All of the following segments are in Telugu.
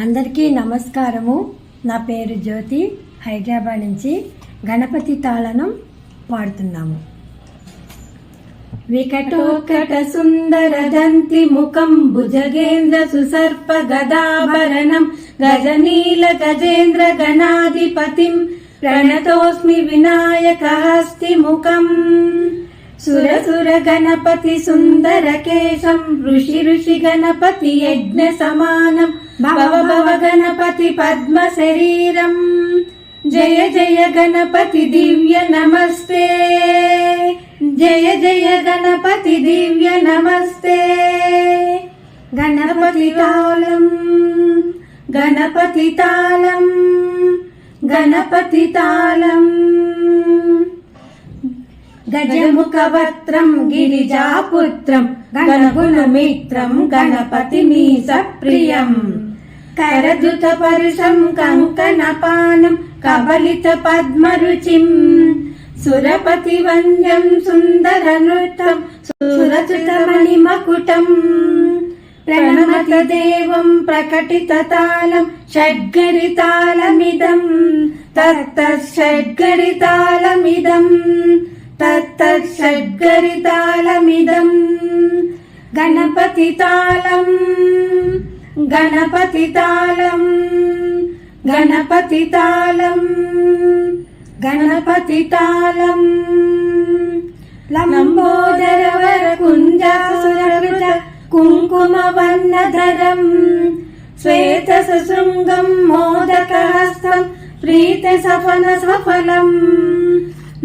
అందరికీ నమస్కారము. నా పేరు జ్యోతి. హైదరాబాద్ నుంచి గణపతి తాళనం పాడుతున్నాము. వికటోత్కట సుందర దంతి ముఖం భుజగేంద్ర సుసర్ప గదాభరణం గజనీల గజేంద్ర గణాధిపతిం ప్రణతోస్మి వినాయక హస్తి ముఖం. సురసుర గణపతి సుందర కేశం ఋషి ఋషి గణపతి యజ్ఞ సమానం భవ భవ గణపతి పద్మ శరీరం. జయ జయ గణపతి దివ్య నమస్తే. జయ జయ గణపతి దివ్య నమస్తే గణపతి తాళం గణపతి తాళం గణపతి తాళం గజముఖవత్రం గిరిజాపుత్రం గణగుణమిత్రం గణపతి మీసప్రియం కరదుత పరుషం కంకణ పానం కబలిత పద్మరుచిం. సురపతి వంద్యం సుందర నృత్యం సురచుతమణి మకుటం ప్రణమతి దేవం ప్రకటిత తాళం షడ్గరితాళమిదం. తత్త షడ్గరితాళమిదం. తత్తత్ షడ్గరితాళమిదం గణపతి తాళం గణపతి తాళం గణపతి తాళం గణపతి తాళం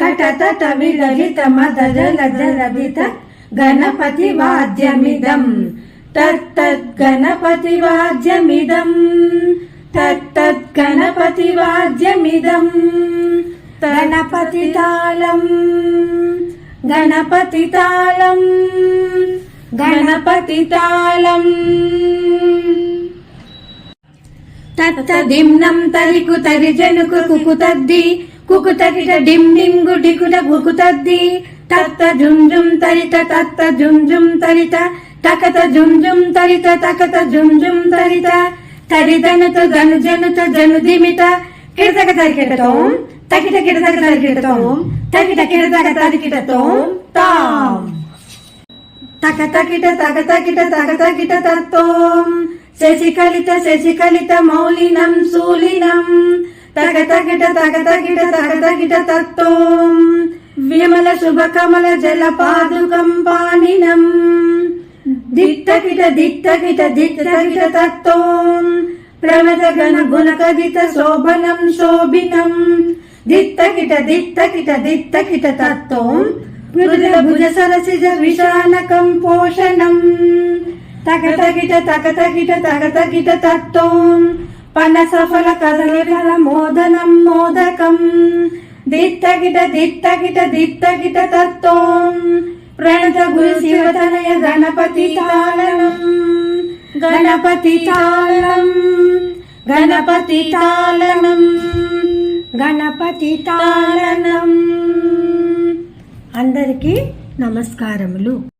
కపాలం హర మద జల గణపతి వాద్యమిదం కటతట విలలిత మద జల జలదిత గణపతి వాద్యమిదం. తత్తద్ గణపతి వాద్యమిదం. తత్తద్ గణపతి వాద్యమిదం. గణపతి తాళం. గణపతి తాళం. గణపతి తాళం. తత్తదిమ్నం తరికు తరి జనుకు కుకు తద్ది కుకుతకిట డిమ్ డిం గుడికుట గుకుతద్ది తత్త జుంజుం తరిత తత్త జుంజుం తరిత తకత జుంజుం తరిత తకత జుంజుం తరిత తరిదనుత ధను జనుత జను దిమిత కిడతక తరికిటతోం తకిట కిడతక తరికిటతోం తకిట కిడతక తరికిటతోం తాం తక తకిట తక తకిట తక తకిట తత్తోం శశికలిత శశికలిత మౌలినం శూలినం తగతగిట తగతగిట తగతగిట తత్తోం విమల శుభ కమల జల పాదుకం పానినం దిట్టకిట దిట్టకిట దిట్టకిట తత్తోం ప్రమద గణ గుణకదిత శోభనం శోభినం. దిట్టకిట దిట్టకిట దిట్టకిట తత్తోం మృదుల భుజ సరసిజ విశానకం పోషణం. తగతగిట తగతగిట తగతగిట తత్తోం పనసఫల కదలికల మోదనం మోదకం. దిత్తగిట దిత్తగిట దిత్తగిట తత్వం. ప్రణత గురు శివతనయ గణపతి తాళనం. గణపతి తాళనం. గణపతి తాళనం. గణపతి తాళనం. అందరికీ నమస్కారములు.